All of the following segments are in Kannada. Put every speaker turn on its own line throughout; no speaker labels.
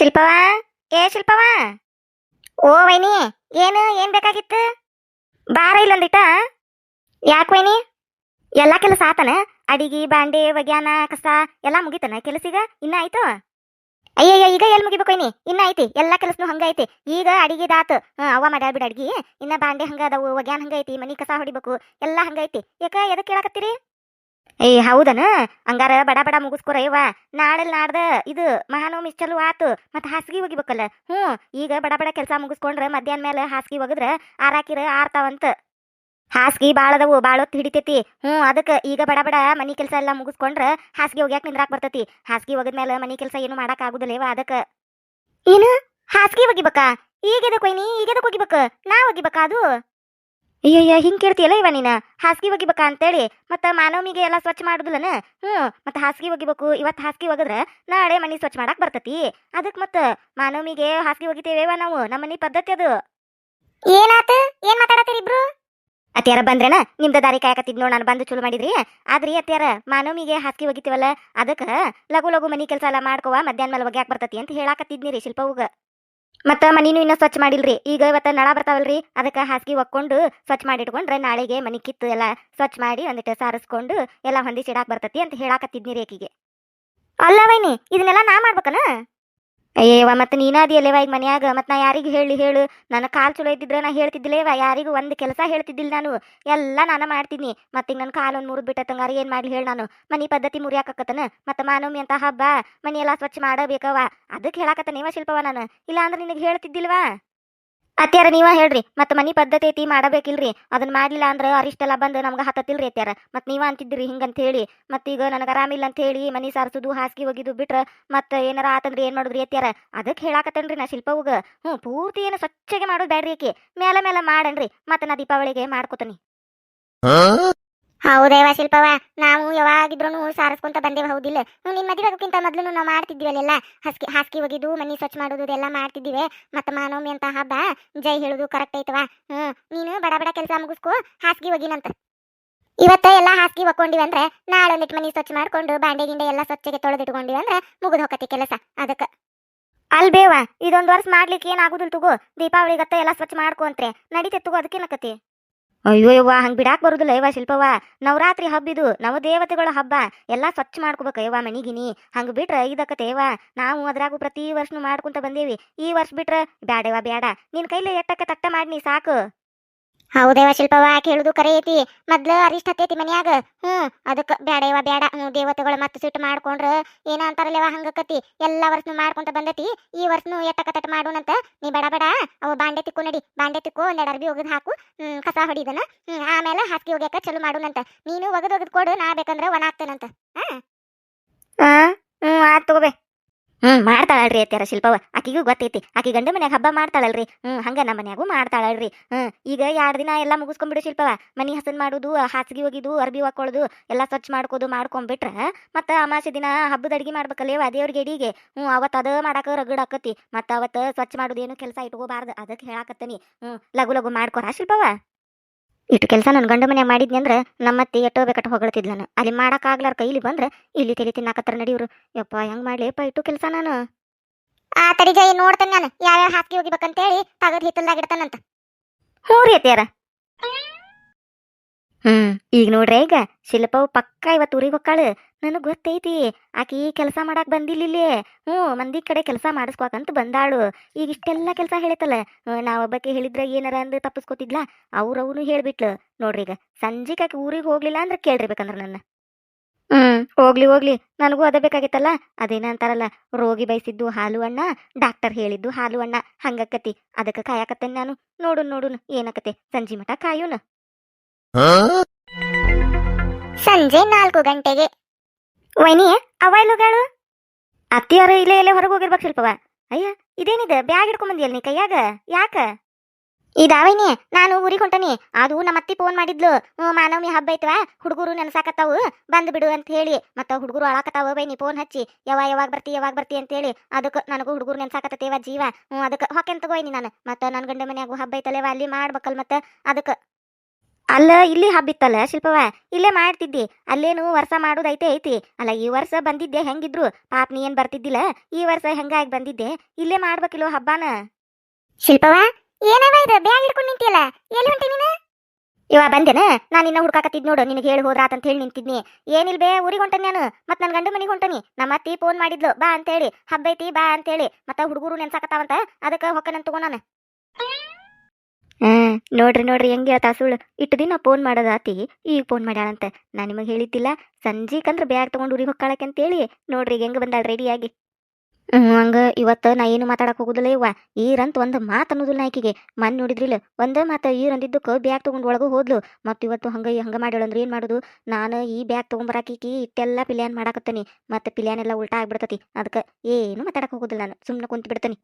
ಶಿಲ್ಪವ ಏ ಶಿಲ್ಪವಾ ಓ ವೈನಿ, ಏನು, ಏನ್ ಬೇಕಾಗಿತ್ತು? ಬಾರ ಇಲ್ಲೊಂದಿಟ. ಯಾಕೆ ವೈನಿ? ಎಲ್ಲ ಕೆಲಸ ಆತನ? ಅಡಿಗೆ, ಬಾಂಡೆ, ಒಗ್ಯಾನ, ಕಸ, ಎಲ್ಲ ಮುಗಿತನ ಕೆಲಸೀಗ? ಇನ್ನ ಆಯ್ತು? ಅಯ್ಯಯ್ಯ, ಈಗ ಎಲ್ಲಿ ಮುಗಿಬೇಕು ವೈನಿ? ಇನ್ನ ಐತಿ. ಎಲ್ಲ ಕೆಲಸನು ಹಂಗೈತಿ ಈಗ ಅಡಿಗೆದಾತು ಅವ ಮಾಡ್ಯಾಳ ಬಿಡ ಅಡ್ಗಿ. ಇನ್ನ ಬಾಂಡೆ ಹಂಗ ಅದಾವು, ಒಗ್ಯಾನ ಹಂಗ ಐತಿ, ಮನಿ ಕಸ ಹೊಡಿಬೇಕು, ಎಲ್ಲ ಹಂಗೈತಿ ಯಾಕ ಎದಕ್ಕೆ ಕೇಳಾಕತ್ತೀರಿ? ಏಯ್, ಹೌದನ? ಹಂಗಾರ ಬಡ ಬಡ ಮುಗಿಸ್ಕೊರ ಇವ ನಾಳೆ ನಾಡ್ದ ಇದು ಮಹಾನವಮಿ ಚಲೋ ಆತು, ಮತ್ತೆ ಹಾಸಿಗೆ ಒಗಿಬೇಕಲ್ಲ ಹ್ಞೂ, ಈಗ ಬಡ ಬಡ ಕೆಲಸ ಮುಗಿಸ್ಕೊಂಡ್ರೆ ಮಧ್ಯಾಹ್ನ ಮೇಲೆ ಹಾಸಿಗೆ ಒಗದ್ರ ಆರಾಕಿರ ಆರ್ತಾವಂತ. ಹಾಸಿಗೆ ಬಾಳದವು ಬಾಳೊತ್ತು ಹಿಡಿತೈತಿ. ಹ್ಞೂ ಅದಕ್ಕೆ ಈಗ ಬಡ ಬಡ ಮನಿ ಕೆಲಸ ಎಲ್ಲ ಮುಗಿಸ್ಕೊಂಡ್ರೆ ಹಾಸಿಗೆ ಒಗ್ಯಾಕ ನಿಂದ್ರಾಕ್ ಬರ್ತೈತಿ. ಹಾಸಿಗೆ ಒಗದ್ಮೇಲೆ ಮನಿ ಕೆಲಸ ಏನು ಮಾಡಕ್ ಆಗುದಿಲ್ಲ ಅದಕ್ಕೆ ಏನು? ಹಾಸಿಗೆ ಒಗಿಬೇಕಾ ಈಗ ಎದಕ್ ವೈನಿ? ಈಗ ಎದಕ್ ಒಗಿಬೇಕ ನಾ ಒಗಿಬೇಕಾ ಅದು? ಅಯ್ಯಯ್ಯ ಹಿಂಗೆ ಕೇಳ್ತಿಯಲ್ಲ ಇವ ನೀನ? ಹಾಸಿಗೆ ಒಗಿಬೇಕಾ ಅಂತೇಳಿ. ಮತ್ತ ಮಾನವಮಿಗೆ ಎಲ್ಲ ಸ್ವಚ್ಛ ಮಾಡುದಿಲ್ಲನ? ಹ್ಞೂ ಮತ್ತ ಹಾಸಿಗೆ ಒಗಿಬೇಕು ಇವತ್ತು ಹಾಸಿಗೆ ಒಗದ್ರ ನಾಳೆ ಮನಿ ಸ್ವಚ್ಛ ಮಾಡಕ್ಕೆ ಬರ್ತತಿ. ಅದಕ್ಕೆ ಮತ್ತ ಮಾನವಮಿಗೆ ಹಾಸಿಗೆ ಒಗಿತೇವೇವ ನಾವು. ನಮ್ಮ ಮನಿ ಪದ್ಧತಿ ಅದು. ಏನಾತ? ಏನ್ ಮಾತಾಡತ್ತೀರಿ ಇಬ್ರು? ಅತ್ಯಾರ ಬಂದ್ರೇನ? ನಿಮ್ದ ದಾರಿ ಕಾಯಕತ್ತಿದ್ ನೋಡಿ ನಾನು ಬಂದು ಚಲೋ ಮಾಡಿದ್ರಿ. ಆದ್ರಿ ಅತ್ಯಾರ ಮಾನವಮಿಗೆ ಹಾಸಿಗೆ ಒಗಿತೀವಲ್ಲ ಅದಕ್ಕ ಲಘು ಲಘು ಮನಿ ಕೆಲಸ ಎಲ್ಲ ಮಾಡ್ಕೋವ ಮಧ್ಯಾಹ್ನ ಮೇಲೆ ಒಗ್ಯಾಕ್ ಬರ್ತತಿ ಅಂತ ಹೇಳಾಕತ್ತಿದ್ನಿ ರೀ ಶಿಲ್ಪವ್ಗ. ಮತ್ತ ಮನಿನೂ ಇನ್ನೂ ಸ್ವಚ್ಛ ಮಾಡಿಲ್ರಿ. ಈಗ ಇವತ್ತ ನಳ ಬರ್ತಾವಲ್ರಿ. ಅದಕ್ಕೆ ಹಾಸಿಗೆ ಒಕ್ಕೊಂಡು ಸ್ವಚ್ಛ ಮಾಡಿಟ್ಕೊಂಡ್ರೆ ನಾಳೆಗೆ ಮನಿ ಕಿತ್ತು ಎಲ್ಲ ಸ್ವಚ್ಛ ಮಾಡಿ ಒಂದಿಟ್ಟು ಸಾರಿಸ್ಕೊಂಡು ಎಲ್ಲ ಹೊಂದಿಸಿಡಾಕ್ ಬರ್ತತಿ ಅಂತ ಹೇಳಾಕತ್ತಿದ್ನಿ ರೀ ಅಲ್ಲ ವೈನಿ, ಇದನ್ನೆಲ್ಲ ನಾ ಮಾಡ್ಬೇಕನ? ಅಯ್ಯವ್ವ ಮತ್ತೆ ನೀನಾದಿಯಲ್ಲೇವ ಈಗ ಮನ್ಯಾಗ? ಮತ್ತೆ ನಾ ಯಾರಿಗೆ ಹೇಳಿ, ಹೇಳು. ನನ್ನ ಕಾಲು ಚಲೋ ಇದ್ದಿದ್ರೆ ನಾ ಹೇಳ್ತಿದ್ದಿಲ್ಲೇವ ಯಾರಿಗೂ ಒಂದು ಕೆಲಸ ಹೇಳ್ತಿದ್ದಿಲ್ಲ ನಾನು. ಎಲ್ಲ ನಾನು ಮಾಡ್ತೀನಿ. ಮತ್ತೆ ಈಗ ನನ್ನ ಕಾಲು ಒಂದು ಮುರಿದು ಬಿಟ್ಟಂಗಾರ ಏನು ಮಾಡಲಿ ಹೇಳಿ ನಾನು. ಮನೆ ಪದ್ಧತಿ ಮುರಿಯಾಕತ್ತನ. ಮತ್ತೆ ಮಾನವಮಿ ಅಂತ ಹಬ್ಬ ಮನಿ ಎಲ್ಲ ಸ್ವಚ್ಛ ಮಾಡಬೇಕವ ಅದಕ್ಕೆ ಹೇಳಾಕತ್ತನೇವ ಶಿಲ್ಪವ ನಾನು. ಇಲ್ಲ ಅಂದ್ರೆ ನಿನಗೆ ಹೇಳ್ತಿದ್ದಿಲ್ವಾ? ಅತ್ಯಾರ ನೀವ ಹೇಳ್ರಿ, ಮತ್ತೆ ಮನಿ ಪದ್ಧತಿ ಐತಿ, ಮಾಡಬೇಕಿಲ್ರಿ ಅದನ್ನ ಮಾಡ್ಲಿಲ್ಲ ಅಂದ್ರೆ ಅರಿಷ್ಟೆಲ್ಲ ಬಂದು ನಮ್ಗೆ ಹತ್ತತಿಲ್ರಿ ಅತ್ಯಾರ ಮತ್ತೆ ನೀವ ಅಂತಿದ್ರಿ ಹಿಂಗಂತ ಹೇಳಿ ಮತ್ತೀಗ ನನಗೆ ಆರಾಮಿಲ್ಲ ಅಂತ ಹೇಳಿ ಮನಿ ಸಾರಿಸೋದು, ಹಾಸಿಗೆ ಒಗಿದು ಬಿಟ್ರ ಮತ್ತೆ ಏನಾರ ಆತಂದ್ರೆ, ಏನ್ ಮಾಡುದ್ರಿ ಅತ್ಯಾರ ಅದಕ್ಕೆ ಹೇಳಾಕತ್ತೇನ್ರಿ ನಾ ಶಿಲ್ಪವ್ಗ. ಹ್ಞೂ, ಪೂರ್ತಿ ಏನು ಸ್ವಚ್ಛಗೆ ಮಾಡೋದು ಬ್ಯಾಡ್ರಿ ಆಕಿ. ಮೇಲೆ ಮೇಲೆ ಮಾಡನ್ರಿ, ಮತ್ತೆ ನಾ ದೀಪಾವಳಿಗೆ ಮಾಡ್ಕೋತೀನಿ. ಹೌದೇವ ಶಿಲ್ಪವ ನಾವು ಯಾವಾಗಿದ್ರು ಸಾರಿಸ್ಕೊಂತ ಬಂದೇವ ಹೌದಿಲ್ಲ. ನಿನ್ನ ಮದುವೆ ಆಗೋಕ್ಕಿಂತ ಮೊದಲು ನಾವು ಮಾಡ್ತಿದ್ವಲ್ಲೆಲ್ಲ ಹಸ್ಕಿ, ಹಾಸ್ಕಿ ಒಗಿದು, ಮನಿ ಸ್ವಚ್ಛ ಮಾಡೋದು ಇದೆಲ್ಲ ಮಾಡ್ತಿದ್ದೀವಿ. ಮತ್ತೆ ಮಾನವಮಿ ಅಂತ ಹಬ್ಬ, ಜೈ ಹೇಳುದು ಕರೆಕ್ಟ್ ಐತವ ಹ್ಞೂ ನೀನು ಬಡ ಬಡ ಕೆಲಸ ಮುಗಿಸ್ಕೊ ಹಾಸಿಗೆ ಒಗಿನಂತ. ಇವತ್ತ ಎಲ್ಲ ಹಾಸಿಗೆ ಒಕ್ಕೊಂಡಿವಿ ಅಂದ್ರೆ ನಾಳೆ ಒಂದಿಟ್ಟು ಮನಿ ಸ್ವಚ್ಛ ಮಾಡ್ಕೊಂಡು ಬಾಂಡೆ ಗಿಂಡೆ ಎಲ್ಲ ಸ್ವಚ್ಛಗೆ ತೊಳೆದಿಟ್ಕೊಂಡಿವಿ ಅಂದ್ರೆ ಮುಗಿದು ಹೋಗತಿ ಕೆಲಸ ಅದಕ್ಕೆ. ಅಲ್ ಬೇವ ಇದೊಂದು ವರ್ಷ ಮಾಡ್ಲಿಕ್ಕೆ ಏನಾಗುದಿಲ್ಲ ತಗೋ. ದೀಪಾವಳಿಗತ್ತ ಎಲ್ಲ ಸ್ವಚ್ಛ ಮಾಡ್ಕೊಂತ್ರೆ ನಡೀತೆ ತಗೋ ಅದಕ್ಕೇನಕತಿ ಅಯ್ಯೋ ಯವ್ವ, ಹಂಗ್ ಬಿಡಾಕ್ ಬರುದಿಲ್ಲ ಯವ್ವ ಶಿಲ್ಪವ್ವ. ನವರಾತ್ರಿ ಹಬ್ಬ ಇದು, ನವದೇವತೆಗಳ ಹಬ್ಬ. ಎಲ್ಲಾ ಸ್ವಚ್ಛ ಮಾಡ್ಕೋಬೇಕು ಯವ್ವ ಮನಿಗಿನಿ. ಹಂಗ ಬಿಟ್ರ ಇದಕ್ಕತೆ ಯವ್ವ. ನಾವು ಅದ್ರಾಗು ಪ್ರತಿ ವರ್ಷನು ಮಾಡ್ಕೊಂತ ಬಂದೇವಿ. ಈ ವರ್ಷ ಬಿಟ್ರ ಬ್ಯಾಡವ ಬ್ಯಾಡ. ನಿನ್ ಕೈಲಿ ಎಟ್ಟಕ್ಕೆ ತಟ್ಟ ಮಾಡ್ನಿ, ಸಾಕು. ಹೌದೇವ ಶಿಲ್ಪವ ಕೇಳುದು ಕರೆ ಐತಿ. ಮೊದ್ಲು ಅರಿಷ್ಟ ಹತ್ತೈತಿ ಮನ್ಯಾಗ. ಹ್ಮ್ ಅದಕ್ಕೆ ಬ್ಯಾಡೇವ ಬ್ಯಾಡ. ಹ್ಞೂ, ದೇವತೆಗಳು ಮತ್ತೆ ಸಿಟ್ಟು ಮಾಡ್ಕೊಂಡ್ರ ಏನ ಅಂತಾರಲ್ಲವ ಹಂಗಕತಿ ಎಲ್ಲಾ ವರ್ಷನು ಮಾಡ್ಕೊಂತ ಬಂದತಿ. ಈ ವರ್ಷನು ಎಟ್ಟಕ ತಟ್ಟ ಮಾಡೋಣಂತ ನೀ ಬಡ ಬಡ. ಅವ ಬಾಂಡೆ ತಿಕ್ಕು ನಡಿ. ಬಾಂಡೆ ತಿಕ್ಕು ಒಂದೆರಡು ಅರ್ಬಿ ಒಗದ್ ಹಾಕು. ಹ್ಮ್, ಕಸ ಹೊಡಿದನ. ಹ್ಮ್, ಆಮೇಲೆ ಹಾಸಿಗೆ ಒಗ್ಯಾಕ ಚಲೋ ಮಾಡೋಣಂತ ನೀನು ಒಗದ್ ಒಗದ್ ಕೊಡು, ನಾ ಬೇಕಂದ್ರ ಒಣ ಹಾಕ್ತೇನಂತ. ಹ್ಮ್, ಆತ್ ತಗೋಬೆ ಹ್ಮ್, ಮಾಡ್ತಾಳಲ್ರಿ ಅತ್ಯಾರ ಶಿಲ್ಪವ ಆಕಿಗೂ ಗೊತ್ತೈತಿ. ಆಕಿ ಗಂಡ ಮನ್ಯಾಗ ಹಬ್ಬ ಮಾಡ್ತಾಳಲ್ರಿ. ಹ್ಮ್, ಹಂಗ ನಮ್ಮ ಮನ್ಯಾಗೂ ಮಾಡ್ತಾಳಲ್ರಿ. ಹ್ಮ್, ಈಗ ಎರಡು ದಿನ ಎಲ್ಲ ಮುಗಿಸ್ಕೊಂಡ್ಬಿಡು ಶಿಲ್ಪವ ಮನಿ ಹಸನ್ ಮಾಡುದು, ಹಾಸಿಗೆ ಒಗಿದು, ಅರ್ಬಿ ಹಾಕೊಳ್ಳೋದು ಎಲ್ಲ ಸ್ವಚ್ಛ ಮಾಡ್ಕೋದು ಮಾಡ್ಕೊಂಡ್ಬಿಟ್ರ ಮತ್ತ ಅಮಾಸೆ ದಿನ ಹಬ್ಬದ ಅಡಿಗೆ ಮಾಡ್ಬೇಕಲ್ಲೇವ ದೇವ್ರಿಗೆ ಎಡಿಗೆ. ಹ್ಮ್ ಅವತ್ ಅದ ಮಾಡಾಕ ರಗಡ್ ಆಕತಿ. ಮತ್ತ ಅವತ್ತ ಸ್ವಚ್ಛ ಏನು ಕೆಲಸ ಇಟ್ಕೋಬಾರ್ದು ಅದಕ್ಕೆ ಹೇಳಾಕತ್ತನಿ. ಹ್ಮ್ ಲಘು ಲಘು ಮಾಡ್ಕೊರ ಶಿಲ್ಪವ ಇಟ್ಟು ಕೆಲಸ ನನ್ನ ಗಂಡ ಮನೆ ಮಾಡಿದ್ನಿ ಅಂದ್ರೆ ನಮ್ಮತ್ತಿ ಎಟ್ಟೋ ಬೇಕಟ್ಟು ಹೊಗಳ್ತಿದ್ಲ ನಾನು. ಅಲ್ಲಿ ಮಾಡಕ್ ಆಗ್ಲಾರ ಕೈಲಿ ಬಂದ್ರೆ ಇಲ್ಲಿ ತಲೆ ತಿನ್ನಾಕತ್ತಾರ ನಡೀವ್ರು ಯಪ್ಪ ಹೆಂಗ್ ಮಾಡ್ಲಿಪ್ಪ ಇಟ್ಟು ಕೆಲಸ ನಾನು. ಆ ತಡಿ ಜೈ ನೋಡ್ತೇನೆ ನಾನು. ಯಾವ್ಯಾವ ಹೋಗಿಬೇಕಂತ ಹೋಗಿಬೇಕಂತೇಳಿ ತಗದ್ ಹಿತ್ತಲ್ದಾಗಿಡ್ತಾನಂತ ಹ್ಞೂ ರೀ ಅತ್ಯಾರ ಹ್ಮ್ ಈಗ ನೋಡ್ರಿ ಈಗ ಶಿಲ್ಪವು ಪಕ್ಕ ಇವತ್ತು ಊರಿಗೆ ಹೊಕ್ಕಾಳು ನನಗೆ ಗೊತ್ತೈತಿ ಆಕಿ ಕೆಲಸ ಮಾಡಕ್ ಬಂದಿಲ್ಲ ಇಲ್ಲಿ. ಹ್ಞೂ ಮಂದಿ ಕಡೆ ಕೆಲಸ ಮಾಡಿಸ್ಕೋಕಂತ ಬಂದಾಳು. ಈಗ ಇಷ್ಟೆಲ್ಲ ಕೆಲಸ ಹೇಳಿತಲ್ಲ ನಾವೊಬ್ಬಕ್ಕೆ ಹೇಳಿದ್ರೆ ಏನಾರ ಅಂದು ತಪ್ಪಿಸ್ಕೊತಿದ್ಲಾ ಅವ್ರವನು ಹೇಳ್ಬಿಟ್ಲು. ನೋಡ್ರಿ ಈಗ ಸಂಜೆಗೆ ಆಕಿ ಊರಿಗೆ ಹೋಗ್ಲಿಲ್ಲ ಅಂದ್ರೆ ಕೇಳ್ರಿ ಬೇಕಂದ್ರ ನನ್ನ. ಹ್ಮ್. ಹೋಗ್ಲಿ ಹೋಗ್ಲಿ ನನಗೂ ಅದ ಬೇಕಾಗಿತ್ತಲ್ಲ ಅದೇನ ಅಂತಾರಲ್ಲ ರೋಗಿ ಬಯಸಿದ್ದು ಹಾಲು ಅಣ್ಣ ಡಾಕ್ಟರ್ ಹೇಳಿದ್ದು ಹಾಲು ಅಣ್ಣ ಹಂಗಕ್ಕತಿ ಅದಕ್ಕೆ ಕಾಯಕತ್ತೇನೆ ನಾನು. ನೋಡು ನೋಡುನ್ ಏನಕತೆ ಸಂಜೆ ಮಠ ಕಾಯೋಣ ಸಂಜೆ ನಾಲ್ಕು ಗಂಟೆಗೆ. ವೈನಿ, ಅವ್ವ ಇಲ್ಲೋಗಾಳು ಅತ್ತಿಯವರು ಇಲ್ಲೇ ಇಲ್ಲೇ ಹೊರಗೆ ಹೋಗಿರ್ಬೇಕು ಶಿಲ್ಪವ ಅಯ್ಯ, ಇದೇನಿದೆ? ಬ್ಯಾಗ್ ಹಿಡ್ಕೊಂಡ್ ಬಂದಿಯಲ್ಲ ನೀ ಕೈಯಾಗ? ಯಾಕ? ಇದಾವೈನಿ ನಾನು ಊರಿಗೆ ಹೊಂಟನಿ. ಅದು ನಮ್ಮ ಅತ್ತಿ ಫೋನ್ ಮಾಡಿದ್ಲು ಮಾನವಮಿ ಹಬ್ಬ ಐತವ? ಹುಡುಗರು ನೆನಸಾಕತ್ತಾವು. ಬಂದು ಬಿಡು ಅಂತ ಹೇಳಿ. ಮತ್ತ ಹುಡುಗರು ಅಳಾಕತ್ತಾವ ಬೈನಿ ಫೋನ್ ಹಚ್ಚಿ. ಯಾವ ಯಾವಾಗ ಬರ್ತಿ ಯಾವಾಗ ಬರ್ತಿ ಅಂತ ಹೇಳಿ. ಅದಕ್ಕೆ ನನಗೂ ಹುಡುಗರು ನೆನಸಾಕತ್ತೇವ ಜೀವ. ಹ್ಞೂ, ಅದಕ್ಕೆ ಹೊಕೆನ್ ತಗೋಯ್ನಿ ನಾನು. ಮತ್ತ ನನ್ನ ಗಂಡ ಮನ್ಯಾಗು ಹಬ್ಬ ಐತಲೇವ ಅಲ್ಲಿ ಮಾಡ್ಬೇಕಲ್ ಮತ್ತ ಅದಕ್ಕೆ ಅಲ್ಲ ಇಲ್ಲಿ ಹಬ್ಬಿತ್ತಲ್ಲ ಶಿಲ್ಪವ ಇಲ್ಲೇ ಮಾಡ್ತಿದ್ದಿ. ಅಲ್ಲೇನು ವರ್ಷ ಮಾಡೋದೈತೆ ಐತಿ. ಅಲ್ಲ ಈ ವರ್ಷ ಬಂದಿದ್ದೆ ಹೆಂಗಿದ್ರು? ಪಾಪ ನೀ ಏನ್ ಬರ್ತಿದ್ದಿಲ್ಲ? ಈ ವರ್ಷ ಹೆಂಗಾಗಿ ಬಂದಿದ್ದೆ? ಇಲ್ಲೇ ಮಾಡ್ಬೇಕಿಲ್ವ ಹಬ್ಬನ? ಶಿಲ್ಪವ ಏನವ ಇದು? ಬ್ಯಾಗ್ ಹಿಡ್ಕೊಂಡು ನಿಂತಿಯಲ್ಲ? ಎಲ್ಲಿ ಹೊಂಟಿ ನೀನು? ಇವ ಬಂದೇನ? ನಾನು ಇನ್ನ ಹುಡ್ಕಾಕತ್ತಿದ್ ನೋಡು. ನಿನಗೆ ಹೇಳಿ ಹೋದ್ರಾತ ಅಂತ ಹೇಳಿ ನಿಂತಿದ್ನಿ. ಏನಿಲ್ಲ ಬೇ ಊರಿಗೆ ಹೊಂಟನಿ ನಾನು. ಮತ್ತೆ ನನ್ ಗಂಡು ಮನೆಗೆ ಹೊಂಟನಿ. ನಮ್ಮ ಅತ್ತಿ ಫೋನ್ ಮಾಡಿದ್ಲು. ಬಾ ಅಂತೇಳಿ ಹಬ್ಬ ಐತಿ ಬಾ ಅಂತೇಳಿ ಮತ್ತೆ ಹುಡುಗರು ನೆನ್ಸಾಕತ್ತಾವಂತ. ಅದಕ್ಕೆ ಹೊಕ್ಕ ತಗೋ ನಾನು. ಹ್ಮ್, ನೋಡ್ರಿ ನೋಡ್ರಿ, ಹೆಂಗೆ ಆತ ಸುಳ್ಳು. ಇಟ್ಟು ದಿನ ಫೋನ್ ಮಾಡೋದಾತಿ ಈಗ ಫೋನ್ ಮಾಡ್ಯಾಳಂತ. ನಾ ನಿಮಗೆ ಹೇಳಿದ್ದಿಲ್ಲ ಸಂಜೀಕಂದ್ರ ಬ್ಯಾಗ್ ತಗೊಂಡು ಊರಿಗೆ ಹೊಕ್ಕಾಳಕ್ಕೆ ಅಂತೇಳಿ. ನೋಡ್ರಿ ಈಗ ಹೆಂಗೆ ಬಂದಾಳ ರೆಡಿಯಾಗಿ ಹಂಗ ಇವತ್ತು ನಾ ಏನು ಮಾತಾಡಕ್ ಹೋಗುದಿಲ್ಲ ಇವ್ವ. ಈರಂತ ಒಂದು ಮಾತು ಅನ್ನೋದಿಲ್ಲ ಆಕಿಗೆ. ಮನ್ ನೋಡಿದ್ರಿಲ್ಲ, ಒಂದೇ ಮಾತ ಈರಂದಿದ್ದಕ್ಕ ಬ್ಯಾಗ್ ತಗೊಂಡ್ ಒಳಗೂ ಹೋದ್ಲು. ಮತ್ತು ಇವತ್ತು ಹಂಗ ಹಂಗ ಮಾಡ್ಯಾಳ ಅಂದ್ರ ಏನು ಮಾಡೋದು? ನಾನು ಈ ಬ್ಯಾಗ್ ತಗೊಂಬರಾಕಿ ಇಟ್ಟೆಲ್ಲ ಪಿಲ್ಯಾನ್ ಮಾಡಾಕತ್ತೀನಿ. ಮತ್ತು ಪಿಲ್ಯಾನ್ ಎಲ್ಲಾ ಉಲ್ಟಾ ಆಗ್ಬಿಡ್ತತಿ. ಅದಕ್ಕೆ ಏನು ಮಾತಾಡಕ್ ಹೋಗುದಿಲ್ಲ ನಾನು. ಸುಮ್ಮನೆ ಕುಂತು ಬಿಡ್ತೀನಿ.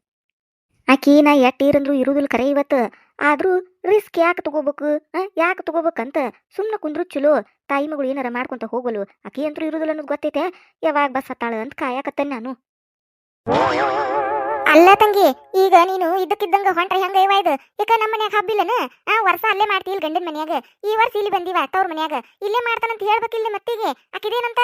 ಆಕಿ ನಾ ಎಟ್ ಈರಂದ್ರು ಇರುದಿಲ್ಲ ಕರೆ ಇವತ್ತು. ಆದ್ರೂ ರಿಸ್ಕ್ ಯಾಕೆ ತಗೋಬೇಕು ಯಾಕೆ ತಗೋಬೇಕಂತ ಸುಮ್ಮನೆ ಕುಂದ್ರು ಚಲೋ ತಾಯಿ ಮಗಳು ಏನಾರ ಮಾಡ್ಕೊಂತ ಹೋಗಲು. ಆಕಿ ಅಂತೂ ಇರುದಿಲ್ಲ ಅನ್ನೋದು ಗೊತ್ತೈತೆ. ಯಾವಾಗ ಬಸ್ ಹತ್ತಾಳ ಅಂತ ಕಾಯಕತ್ತೇನೆ ನಾನು. ಅಲ್ಲ ತಂಗಿ, ಈಗ ನೀನು ಇದ್ದಕ್ಕಿದ್ದಂಗ ಹೊಂಟ್ರೆ ಹೆಂಗ ಇವ ಇದು? ಈಗ ನಮ್ಮ ಮನ್ಯಾಗ ಹಬ್ಬಿಲ್ಲನ ಆ, ವರ್ಷ ಅಲ್ಲೇ ಮಾಡ್ತಿ ಇಲ್ಲಿ ಗಂಡನ ಮನ್ಯಾಗ. ಈ ವರ್ಷ ಇಲ್ಲಿ ಬಂದಿವ ತವ್ರ ಮನ್ಯಾಗ. ಇಲ್ಲೇ ಮಾಡ್ತಾನಂತ ಹೇಳ್ಬೇಕಿಲ್ಲ ಮತ್ತಿಗೆ. ಆಕಿದೇನಂತ?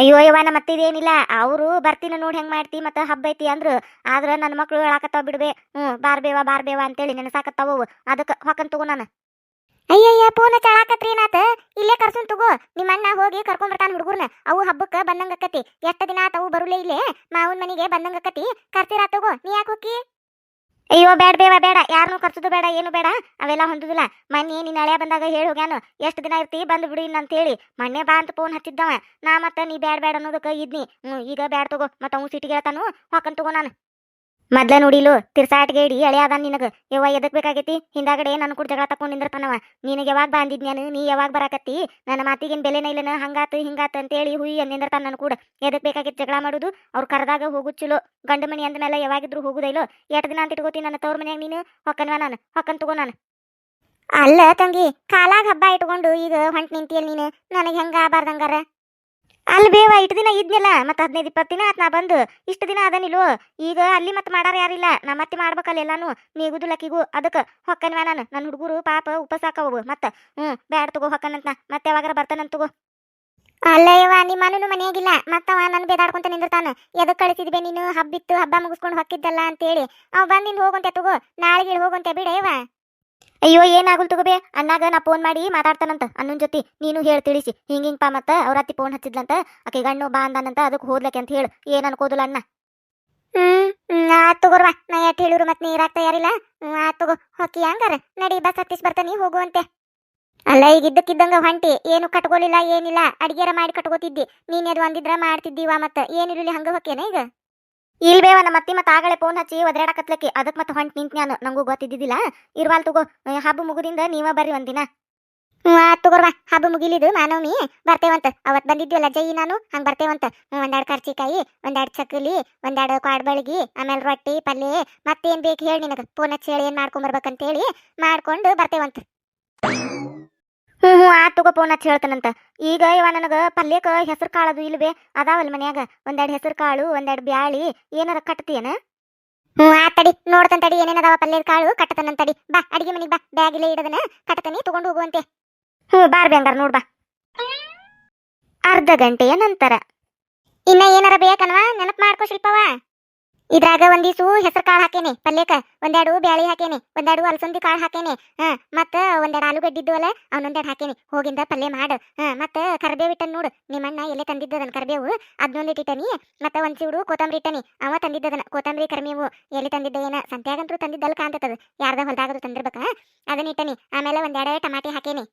ಅಯ್ಯೋ ಯವ್ವ ನಮ್ಮ ಮತ್ತಿದೇನಿಲ್ಲ ಅವರು ಬರ್ತೀನಿ ನೋಡಿ ಹೆಂಗ್ ಮಾಡ್ತಿ ಮತ್ತೆ ಹಬ್ಬ ಐತಿ ಅಂದ್ರು. ಆದ್ರ ನನ್ನ ಮಕ್ಳು ಹೇಳಾಕತ್ತಾವ ಬಿಡ್ಬೇ. ಹ್ಞೂ ಬಾರ್ಬೇವ ಬಾರ್ಬೇವ ಅಂತೇಳಿ ನೆನಸಾಕತ್ತಾವು ಅದಕ್ಕೆ ಹೊಕ್ಕನ್ ತಗೋ ನಾನು. ಅಯ್ಯಯ್ಯ, ಫೋನ್ ಚಳಾಕತ್ರಿ ನಾತ ಇಲ್ಲೇ ಕರ್ಸುನ್ ತಗೋ. ನಿಮ್ಮ ಅಣ್ಣ ಹೋಗಿ ಕರ್ಕೊಂಡ್ ಬರ್ತಾನ ಹುಡುಗರ್ನ. ಅವು ಹಬ್ಬಕ್ಕ ಬಂದಂಗಕ್ಕತಿ ಎಷ್ಟು ದಿನ ಆತವು ಬರುಲೇ ಇಲ್ಲೇ? ಮಾವನ್ ಮನಿಗೆ ಬಂದಂಗಕ್ಕತಿ ಕರ್ತೀರಾ ತಗೋ. ನೀ ಯಾಕೆ ಹೋಗಿ ಅಯ್ಯೋ, ಬೇಡ ಬೇಡ ಬೇಡ. ಯಾರನ್ನೂ ಕರ್ಸೋದು ಬೇಡ, ಏನು ಬೇಡ. ಅವೆಲ್ಲ ಹೊಂದುದಿಲ್ಲ. ಮೊನ್ನೆ ನೀನ್ ಹಳೆ ಬಂದಾಗ ಹೇಳಿ ಹೋಗ್ಯಾನು. ಎಷ್ಟು ದಿನ ಇರ್ತಿ? ಬಂದು ಬಿಡು ಅಂತ ಹೇಳಿ ಮೊನ್ನೆ ಬಾ ಅಂತ ಫೋನ್ ಹಚ್ಚಿದ್ದವ. ನಾ ಮತ್ತೆ ನೀ ಬೇಡ ಬೇಡ ಅನ್ನೋದಕ್ಕೆ ಇದ್ನಿ. ಈಗ ಬೇಡ ತಗೋ. ಮತ್ತೆ ಅವ್ನು ಸಿಟಿಗೆ ಹೇಳ್ತಾನು ಹಾಕನ್ ತಗೋ ನಾನು. ಮೊದ್ಲ ನೋಡಿಲು ತಿರ್ಸಾಟ್ಗೆ ಗೇಡಿ ಎಳೆ ಅದ ನಿನಗ. ಯವ್ವ, ಎದಕ್ ಬೇಕಾಗೈತಿ? ಹಿಂದಾಗಡೆ ನನ್ನ ಕೂಡ ಜಗಳ ತಕೊಂಡ್ ನಿಂದ್ರತನವ. ನಿನಗೆ ಯಾವಾಗ ಬಂದಿದ್ನೇನು ನೀ ಯಾವಾಗ ಬರಾಕತ್ತಿ? ನನ್ನ ಮಾತಿಗೇನ್ ಬೆಲೆನೇ ಇಲ್ಲನ? ಹಂಗಾತು ಅಂತ ಅಂತೇಳಿ ಹುಯಿ ನಿಂದ್ರತಾನ ನನ್ನ ಕೂಡ. ಎದಕ್ ಬೇಕಾಗಿತ್ತು ಜಗಳ ಮಾಡುದು? ಅವ್ರು ಕರೆದಾಗ ಹೋಗು ಚಲೋ. ಗಂಡ ಮನಿ ಅಂದ ಮೇಲೆ ಯಾವಾಗಿದ್ರು ಹೋಗುದಿಲ್ಲ ಎಟ್ ದಿನ ಅಂತ ಇಟ್ಕೋತಿ ನನ್ನ ತವ್ರ ಮನ್ಯಾಗ ನೀನು? ಹೊಕ್ಕನ್ವ ನಾನು? ಹೊಕ್ಕನ್ ತಗೋ ನಾನು. ಅಲ್ಲ ತಂಗಿ, ಕಾಲಾಗ ಹಬ್ಬ ಇಟ್ಕೊಂಡು ಈಗ ಹೊಂಟ್ ನಿಂತಿಯಲ್ ನೀನು? ನನಗೆ ಹೆಂಗ ಬಾರ್ದಂಗಾರ ಅಲ್ಲಿ ಬೇವ ಇಟ್ಟು ದಿನ ಇದ್ನಿಲ್ಲ, ಮತ್ತೆ ಹದಿನೈದು, ಇಪ್ಪತ್ತು ದಿನ ಆತ್ ನಾ ಬಂದು. ಇಷ್ಟು ದಿನ ಅದನಿಲ್ವೋ ಈಗ ಅಲ್ಲಿ ಮತ್ತೆ ಮಾಡಾರ ಯಾರಿಲ್ಲ ನಾ ಮತ್ತೆ ಮಾಡ್ಬೇಕಲ್ಲ ಎಲ್ಲಾನು. ನೀಗುದಿಲ್ಲಕಿಗೂ ಅದಕ್ಕೆ ಹೊಕ್ಕನ್ವ ನಾನು. ನನ್ನ ಹುಡುಗರು ಪಾಪ ಉಪಸಾಕವು ಮತ್ತೆ ಹ್ಞೂ ಬ್ಯಾಡ ತಗೋ ಹೊಕ್ಕನಂತ. ಮತ್ತೆ ಯಾವಾಗಾರ ಬರ್ತಾನಂತ ತಗೋ. ಅಲ್ಲ ಇವ ನಿಮ್ಮ ಮನೂ ಮನೆಯಾಗಿಲ್ಲ. ಮತ್ತವ ನನ್ನ ಬೇದಾಡ್ಕೊಂತ ನಿಂದಿರ್ತಾನ. ಎದಕ್ ಕಳಿಸಿದ್ಬೆ ನೀನು? ಹಬ್ಬಿತ್ತು ಹಬ್ಬ ಮುಗಿಸ್ಕೊಂಡು ಹೊಕ್ಕಿದ್ದಲ್ಲ ಅಂತೇಳಿ. ಅವ್ ಬಂದಿಂದ ಹೋಗಂತೆ ತಗೋ. ನಾಳೆಗೆ ಹೋಗಂತೆ ಬಿಡ ಯವ್ವ. ಅಯ್ಯೋ ಏನಾಗುಲ್ ತಗೋಬೇ? ಅಣ್ಣಾಗ ನಾ ಫೋನ್ ಮಾಡಿ ಮಾತಾಡ್ತಾನಂತ. ಅನ್ನನ್ ಜೊತೆ ನೀನು ಹೇಳಿ ತಿಳಿಸಿ. ಹಿಂಗ ಹಿಂಗ ಪಾ ಮತ್ತ. ಅವ್ರ ಫೋನ್ ಹಚ್ಚಿದ್ಲಂತ, ಆಕೆ ಗಣ್ಣು ಬಾ ಅಂದಾನಂತ ಅದಕ್ಕೆ ಹೋದ್ಲಕ್ಕೆ ಅಂತ ಹೇಳು. ಏನ್ ಅನ್ಕೋದಿಲ್ಲ ಅಣ್ಣ? ಹ್ಮ್ ಆತ್ ತಗೋರ್ವಾ. ನಾ ಯಾಕೆ ಹೇಳಿರು ಮತ್ ನೀರಾಗ ತಯಾರಿಲ್ಲ? ಆತ್ ತಗೋ. ಹೊಕ್ಕಿ ಹಂಗಾರ. ನಡಿ ಬಸ್ ಹತ್ತಿಸ್ ಬರ್ತಾನಿ ಹೋಗುವಂತೆ ಅಲ್ಲ ಈಗ ಇದ್ದಕ್ಕಿದ್ದಂಗ ಹೊಂಟಿ. ಏನು ಕಟ್ಕೋಲಿಲ್ಲ ಏನಿಲ್ಲ. ಅಡಿಗೆರ ಮಾಡಿ ಕಟ್ಕೋತಿದ್ದಿ. ನೀನ್ ಅದು ಒಂದಿದ್ರ ಮಾಡ್ತಿದ್ದೀವ ಮತ್ತ. ಏನಿರಲಿ ಹಂಗ ಹೊಕ್ಕೇನ ಈಗ? ಇಲ್ ಬೇವ ನಮ್ಮ ಅತ್ತಿ ಮತ್ತೆ ಆಗಳೇ ಫೋನ್ ಹಚ್ಚಿ ಒದರಾಡಕತ್ಲಕ್ಕೆ ಅದಕ್ಕೆ ಮತ್ತೆ ಹೊಂಟ್ ನಿಂತ ನಾನು ನಂಗೂ ಗೊತ್ತಿದ್ದಿಲ್ಲ ಇರ್ವಾಲ್ ತಗೋ ಹಬ್ಬ ಮುಗುದಿಂದ ನೀವ ಬರ್ರಿ ಒಂದಿನ. ತಗೋರ್ವಾ ಹಬ್ಬ ಮುಗಿಲಿದು ಮಾನವಮಿ ಬರ್ತೇವಂತ. ಅವತ್ ಬಂದಿದ್ವಲ್ಲ ಜೈ ನಾನು, ಹಂಗ್ ಬರ್ತೇವಂತ. ಒಂದೆರಡು ಕರ್ಚಿಕಾಯಿ, ಒಂದೆರಡು ಚಕ್ಕಲಿ ಒಂದೆರಡು ಕ್ವಾಡ್ಬಳ್ಗಿ ಆಮೇಲೆ ರೊಟ್ಟಿ, ಪಲ್ಯ, ಮತ್ತೇನ್ ಬೇಕು ಹೇಳಿ ನಿನಗೆ. ಫೋನ್ ಹಚ್ಚಿ ಹೇಳಿ ಏನ್ ಬರ್ಬೇಕಂತೇಳಿ ಮಾಡ್ಕೊಂಡು ಬರ್ತೇವಂತ. ಹ್ಞೂ ಹ್ಞೂ ಆತ್ ತಗೋ ಫೋನ್ ಹಚ್ಚಿ ಹೇಳ್ತಾನಂತ. ಈಗ ಇವ ನನಗ ಪಲ್ಯಕ್ಕೆ ಹೆಸರು ಅದು ಇಲ್ವೇ? ಅದಾವಲ್ ಮನ್ಯಾಗ. ಒಂದೆರಡು ಹೆಸರು ಕಾಳು, ಒಂದೆರಡು ಬ್ಯಾಳಿ. ಏನಾರ ಕಟ್ತೀಯನ ಹ್ಞೂ ತಡಿ. ನೋಡ್ತಾನ ತಡಿ ಏನೇನದಾವ ಪಲ್ಯದ ಕಾಳು. ಕಟ್ತನಂತಡಿ ಬಾ, ಅಡಿಗೆ ಮನೆಗೆ ಬಾ. ಬ್ಯಾಗ್ ಇಡದನ ಕಟ್ಟತನಿ, ತಗೊಂಡು ಹೋಗುವಂತೆ. ಹ್ಞೂ ಬಾರ್ ಬ್ಯಾಂಗಾರ ನೋಡ್ಬಾ ಅರ್ಧ ಗಂಟೆಯ ನಂತರ. ಇನ್ನ ಏನಾರ ಬೇಕನ್ವಾ? ನೆನಪು ಮಾಡ್ಕೋ ಶಿಲ್ಪವ ಇದ್ರಾಗ ಒಂದಿಸು ಹೆಸರು ಕಾಳು ಹಾಕೇನಿ ಪಲ್ಯಕ್ಕ ಒಂದೆರಡು ಬ್ಯಾಳಿ ಹಾಕೇನಿ, ಒಂದೆರಡು ಅಲಸಂದಿ ಕಾಳು ಹಾಕೇನಿ, ಹಾ, ಮತ್ತ ಒಂದೆರಡು ಆಲೂಗಡ್ಡಿ ಅಲ್ಲ, ಅವನೊಂದೆರಡು ಹಾಕೇನಿ. ಹೋಗಿಂದ ಪಲ್ಯ ಮಾಡು, ಹಾ, ಮತ್ತ ಕರ್ಬೇವು ಇಟ್ಟನ್ ನೋಡು, ನಿಮ್ಮಣ್ಣ ಎಲೆ ತಂದಿದ್ದದನ್ ಕರ್ಬೇವು ಅದನ್ನೊಂದು ಇಟ್ಟಿಟ್ಟನಿ, ಮತ್ತ ಒಂದ್ ಚೂಡು ಕೊತ್ತಂಬರಿ ಇಟ್ಟನಿ, ಅವ ತಂದಿದ್ದದನ ಕೊತ್ತಂಬರಿ ಕರ್ಮೇವು, ಎಲ್ಲಿ ತಂದಿದ್ದ ಏನ ಸಂತ್ಯಾಗಂತೂ ತಂದಿದ್ದಲ್ಲ ಕಾಣ್ತದ, ಯಾರ್ದ ಹೊಲ್ದಾಗದು ತಂದಿರ್ಬೇಕ ಅದನ್ನ ಇಟ್ಟನಿ. ಆಮೇಲೆ ಒಂದೆರಡು ಟಮಾಟಿ ಹಾಕೇನಿ,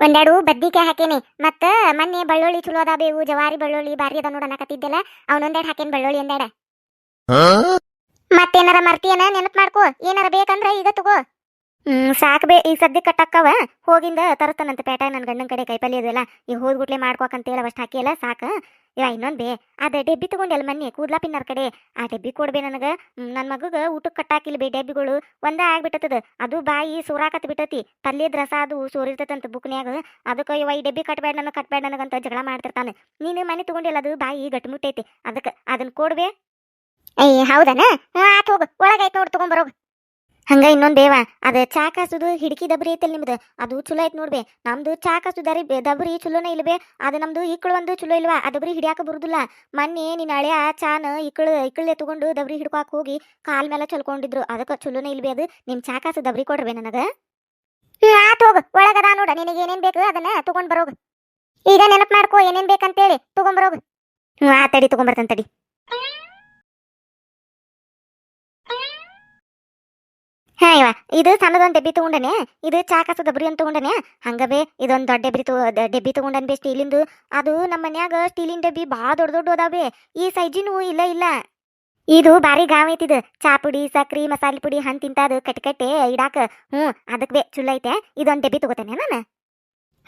ಒಂದೆರಡು ಬದ್ನಿಕಾಯಿ ಹಾಕೇನಿ, ಮತ್ತ ಮೊನ್ನೆ ಬಳ್ಳುಳ್ಳಿ ಚಲೋ ಅದ ಬೇವು, ಜವಾರಿ ಬಳ್ಳುಳ್ಳಿ ಬಾರಿ ಅದ ನೋಡ ಕತ್ತಿದ್ದೆಲ್ಲ ಅವನೊಂದೆರಡು ಹಾಕೇನಿ ಬಳ್ಳುಳ್ಳಿ ಒಂದೆರಡು. ಮತ್ತೇನಾರ ಮರ್ತಿಯನ? ನೆನಪು ಮಾಡ್ಕೋ. ಏನಾರ ಬೇಕಂದ್ರ ಈಗ ತಗೋ. ಹ್ಮ್, ಸಾಕ್ ಬೇ ಈಗ ಸದ್ಯ ಕಟ್ಟಕ್ಕವ. ಹೋಗಿಂದ ತರತನಂತ ಪೇಟ ನನ್ನ ಗಂಡನ ಕಡೆ, ಕೈಪಲ್ಯ ಇದೆಲ್ಲ. ಈಗ ಹೋದ್ಗುಟ್ಲೆ ಮಾಡ್ಕೋಕಂತೇಳಿ ಅಷ್ಟ ಹಾಕಿಯಲ್ಲ ಸಾಕ. ಇವ ಇನ್ನೊಂದ್ ಬೇ. ಅದ ಡೆಬ್ಬಿ ತಗೊಂಡೆಲ್ಲ ಮೊನ್ನೆ, ಕೂದ್ಲಾ ಪಿನ್ನರ್ ಕಡೆ. ಆ ಡೆಬ್ಬಿ ಕೊಡ್ಬೇ ನನಗ. ನನ್ನ ಮಗಗ ಊಟಕ್ಕೆ ಕಟ್ಟಾಕಿಲ್ಲ ಬೇ ಡೆಬ್ಬಿಗಳು. ಒಂದ ಆಗ್ಬಿಟ್ಟತದ. ಅದು ಬಾಯಿ ಸೂರಾಕತ್ ಬಿಟ್ಟತಿ. ಪಲ್ಯದ ರಸ ಅದು ಸೋರಿರ್ತದಂತ ಬುಕ್ನ್ಯಾಗ ಅದಕ್ಕೆ ಇವ ಈ ಡೆಬ್ಬಿ ಕಟ್ಬೇಡ ನನಗೆ, ಕಟ್ಬೇಡ ನನಗಂತ ಜಗಳ ಮಾಡ್ತಿರ್ತಾನೆ. ನೀನು ಮನೆ ತಗೊಂಡಿಲ್ಲ ಅದು ಬಾಯಿ ಗಟ್ಟಿಮುಟ್ಟೈತಿ ಅದಕ್ಕೆ ಅದನ್ನ ಕೊಡ್ಬೇ ಏಯ್, ಹೌದನ? ಆತ್ ಹೋಗು. ಒಳಗೈತ್ ನೋಡಿ ತಗೊಂಬರೋಗ ಹಂಗ. ಇನ್ನೊಂದ್ ದೇವ, ಅದ ಚಾ ಕಾಸುದು ಹಿಡಕಿ ದಬ್ರಿ ಐತಲ್ ನಿಮ್ದು. ಅದು ಚಲೋ ಐತ್ ನೋಡ್ಬೆ. ನಮ್ದು ಚಾ ಕಾಸುದಾರಿ ದಬರಿ ಚಲೋನೇ ಇಲ್ಬೆ. ಅದು ನಮ್ದು ಇಕ್ಕಳು ಒಂದು ಚಲೋ ಇಲ್ವಾ? ಆ ದಬ್ರಿ ಹಿಡಿಯಾಕ ಬರುದಿಲ್ಲ. ಮೊನ್ನೆ ನಿನ್ನ ಹಳೆಯ ಚಾನ ಇಕ್ಕಳು ಇಕ್ಕಳೆ ತಗೊಂಡು ದಬರಿ ಹಿಡ್ಕಾಕ್ ಹೋಗಿ ಕಾಲ್ ಮೇಲೆ ಚಲ್ಕೊಂಡಿದ್ರು. ಅದಕ್ಕೆ ಚಲೋನ ಇಲ್ಬೆ ಅದು. ನಿಮ್ ಚಾ ಕಾಸು ದಬ್ರಿ ಕೊಡ್ರಿ ನನಗ. ಆತ್ ಹೋಗು. ಒಳಗದ ನೋಡ, ನಿನಗೆ ಏನೇನ್ ಬೇಕು ಅದನ್ನ ತಗೊಂಡ್ ಬರೋಗ ಈಗ ನೆನಪ್ ಮಾಡ್ಕೋ, ಏನೇನ್ ಬೇಕಂತೇಳಿ. ತಗೊಂಬರೋಗು ಹ್ಞೂ ಆ ತಡಿ, ತಗೊಂಬರ್ತೇನೆ ಹಾ ಇದು ಸಣ್ಣದೊಂದು ಡಬ್ಬಿ ತಗೊಂಡನೆ, ಇದು ಚಾ ಕಾಸು ದಬ್ರಿ ಅಂತ ತಗೊಂಡನೆ. ಹಂಗವೇ ಇದೊಂದು ದೊಡ್ಡ ಡಬ್ಬಿ ತಗೋ ಡಬ್ಬಿ ತಗೊಂಡನ್ ಬೇ ಸ್ಟೀಲಿಂದು. ಅದು ನಮ್ಮ ಮನ್ಯಾಗ ಸ್ಟೀಲಿನ ಡಬ್ಬಿ ಭಾಳ ದೊಡ್ಡ ದೊಡ್ಡ ಅದಾವೆ ಈ ಸೈಜಿನೂ ಇಲ್ಲ ಇಲ್ಲ. ಇದು ಬಾರಿ ಗಾವ ಐತಿದು ಚಾ ಪುಡಿ, ಸಕ್ರಿ, ಮಸಾಲೆ ಪುಡಿ, ಹಣ್ಣು ತಿಂತಾದು ಕಟ್ಟಿ ಕಟ್ಟೆ ಇಡಾಕ. ಹ್ಞೂ ಅದಕ್ಕೆ ಬೇ ಚುಲ್ಲ ಐತೆ. ಇದೊಂದು ಡಬ್ಬಿ ತಗೋತೇನೆ ನಾನು.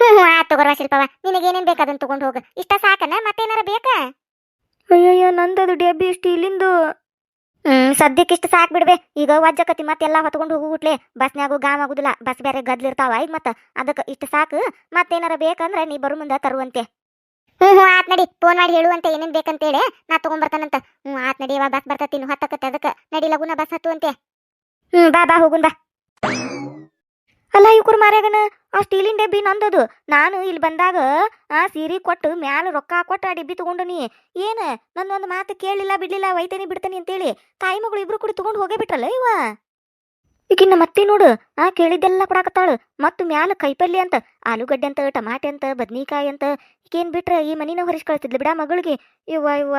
ಹ್ಞೂ ಹ್ಞೂ ಆ ತಗೋರ್ವ ಶಿಲ್ಪವ ನಿನಗೇನೇನು ಬೇಕು ಅದನ್ನ ತಗೊಂಡು ಹೋಗು. ಇಷ್ಟ ಸಾಕನ ಮತ್ತೇನಾರ ಬೇಕಾ? ಅಯ್ಯಯ್ಯ, ನಂದದು ಡಬ್ಬಿ ಸ್ಟೀಲಿಂದು. ಹ್ಮ್ ಸದ್ಯಕ್ಕೆ ಇಷ್ಟು ಸಾಕ್ ಬಿಡ್ಬೆ. ಈಗ ವಜ್ಜಕತಿ ಮತ್ತೆಲ್ಲ ಹೊತ್ಕೊಂಡು ಹೋಗುಟ್ಲೆ ಬಸ್ನ್ಯಾಗು ಗಾಮ್ ಆಗುದಿಲ್ಲ. ಬಸ್ ಬೇರೆ ಗದ್ಲಿರ್ತಾವ. ಈಗ ಮತ್ತ. ಅದಕ್ಕೆ ಇಷ್ಟು ಸಾಕು. ಮತ್ತೇನಾರ ಬೇಕಂದ್ರೆ ನೀ ಬರು ಮುಂದೆ ತರುವಂತೆ. ಹ್ಞೂ ಹ್ಞೂ ಆತ್ ನಡಿ. ಫೋನ್ ಮಾಡಿ ಹೇಳುವಂತೆ. ಏನೇನ್ ಬೇಕಂತೇಳಿ ನಾ ತೊಗೊಂಬರ್ತಾನಂತ. ಹ್ಞೂ ಆತ್ ನಡಿ. ಬಸ್ ಬರ್ತತಿ ಹತ್ತಕತ್ತೆ ಅದಕ್ಕೆ. ನಡಿ ಲಗುನ ಬಸ್ ಹತ್ತುವಂತೆ. ಹ್ಞೂ ಬಾ ಬಾ ಹೋಗುನ್ ಬಾ. ಅಲ್ಲ ಇವ್ರು ಮಾರ್ಯಾಗನ ಆ ಸ್ಟೀಲಿನ ಡಬ್ಬಿ ನಂದದು. ನಾನು ಇಲ್ಲಿ ಬಂದಾಗ ಆ ಸೀರೆ ಕೊಟ್ಟು ಮ್ಯಾಲ ರೊಕ್ಕ ಕೊಟ್ಟು ಆ ಡಬ್ಬಿ ತಗೊಂಡನಿ ಏನ? ನನ್ನೊಂದು ಮಾತು ಕೇಳಿಲ್ಲ, ಬಿಡ್ಲಿಲ್ಲ, ಒಯ್ತೇನಿ, ಬಿಡ್ತೇನೆ ಅಂತೇಳಿ ತಾಯಿ ಮಗಳು ಇಬ್ರು ಕೂಡ ತಗೊಂಡು ಹೋಗೇ ಬಿಟ್ರಲ್ಲ ಇವ? ಈಗಿನ್ನ ಮತ್ತೆ ನೋಡು? ಆ ಕೇಳಿದ್ದೆಲ್ಲ ಕೊಡಾಕತ್ತಾಳು. ಮತ್ತು ಮ್ಯಾಲ ಕೈಪಲ್ಯ ಅಂತ, ಆಲೂಗಡ್ಡೆ ಅಂತ, ಟಮಾಟೆ ಅಂತ, ಬದ್ನಿಕಾಯಿ ಅಂತ ಈಗೇನ್ ಬಿಟ್ರೆ ಈ ಮನಿನ ಹೊರಿಸ್ಕೊಳ್ತಿದ್ಲು ಬಿಡ ಮಗಳಿಗೆ. ಇವ್ವ ಇವ್ವ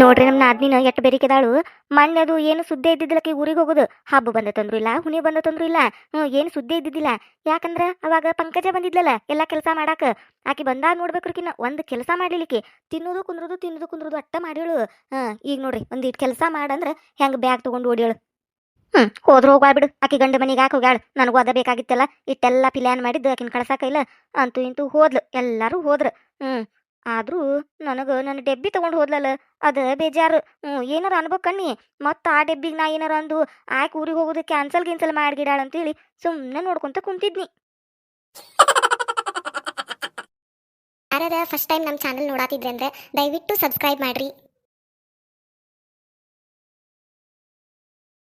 ನೋಡ್ರಿ ನಮ್ಮ ನಾದ್ನಿನ ಎಟ್ಟು ಬೆರಿಕೆದಾಳು. ಮೊನ್ನೆ ಅದು ಏನು ಸುದ್ದಿ ಇದ್ದಿದ್ದಿಲ್ಲಕ್ಕೆ ಊರಿಗೆ ಹೋಗೋದು. ಹಬ್ಬ ಬಂದ ತಂದ್ರು ಇಲ್ಲ ಹುಣಿ ಬಂದ ತಂದ್ರು ಇಲ್ಲ. ಹ್ಞೂ ಏನು ಸುದ್ದಿ ಇದ್ದಿದ್ದಿಲ್ಲ. ಯಾಕಂದ್ರ ಅವಾಗ ಪಂಕಜ ಬಂದಿದ್ಲಲ್ಲ, ಎಲ್ಲ ಕೆಲಸ ಮಾಡಾಕ. ಆಕಿ ಬಂದಾಗ ನೋಡ್ಬೇಕ್ರಿಕಿನ್ನ ಒಂದು ಕೆಲಸ ಮಾಡ್ಲಿಕ್ಕೆ. ತಿನ್ನೋದು ಕುಂದ್ರದು ತಿನ್ನೋದು ಕುಂದ್ರದು ಅಟ್ಟ ಮಾಡಿಳು ಹಾಂ ಈಗ ನೋಡ್ರಿ ಒಂದಿಟ್ ಕೆಲಸ ಮಾಡಂದ್ರೆ ಹೆಂಗ್ ಬ್ಯಾಗ್ ತೊಗೊಂಡು ಓಡ್ಯಾಳು. ಹ್ಞೂ ಹೋದ್ರು ಹೋಗ್ಬಾ ಬಿಡು. ಆಕಿ ಗಂಡ ಮನೆಗೆ ಹಾಕಿ ಹೋಗ್ಯಾಳ. ನನಗೂ ಅದ ಬೇಕಾಗಿತ್ತಲ್ಲ. ಇಟ್ಟೆಲ್ಲ ಪ್ಲ್ಯಾನ್ ಮಾಡಿದ್ದು ಆಕಿನ ಕಳ್ಸಾಕ ಇಲ್ಲ. ಅಂತೂ ಇಂತೂ ಹೋದ್ಲು. ಎಲ್ಲರೂ ಹೋದ್ರು. ಹ್ಮ್. ಆದ್ರೂ ನನಗೆ ನನ್ನ ಡೆಬ್ಬಿ ತಗೊಂಡು ಹೋದ್ಲಲ್ಲ ಅದು ಬೇಜಾರು. ಹ್ಞೂ, ಏನಾರ ಕಣ್ಣಿ. ಮತ್ತು ಆ ಡೆಬ್ಬಿಗೆ ನಾ ಏನಾರ ಅಂದು, ಆಯ್ಕೆ ಊರಿಗೆ ಹೋಗೋದು ಕ್ಯಾನ್ಸಲ್ ಗಿನ್ಸಲ್ ಮಾಡ್ಗಿಡಾಳ ಅಂತೇಳಿ ಸುಮ್ಮನೆ ನೋಡ್ಕೊಂತ ಕುಂತಿದ್ನಿ.
ಯಾರದ ಫಸ್ಟ್ ಟೈಮ್ ನಮ್ಮ ಚಾನಲ್ ನೋಡಾತಿದ್ರೆ ಅಂದ್ರೆ ದಯವಿಟ್ಟು ಸಬ್ಸ್ಕ್ರೈಬ್ ಮಾಡ್ರಿ.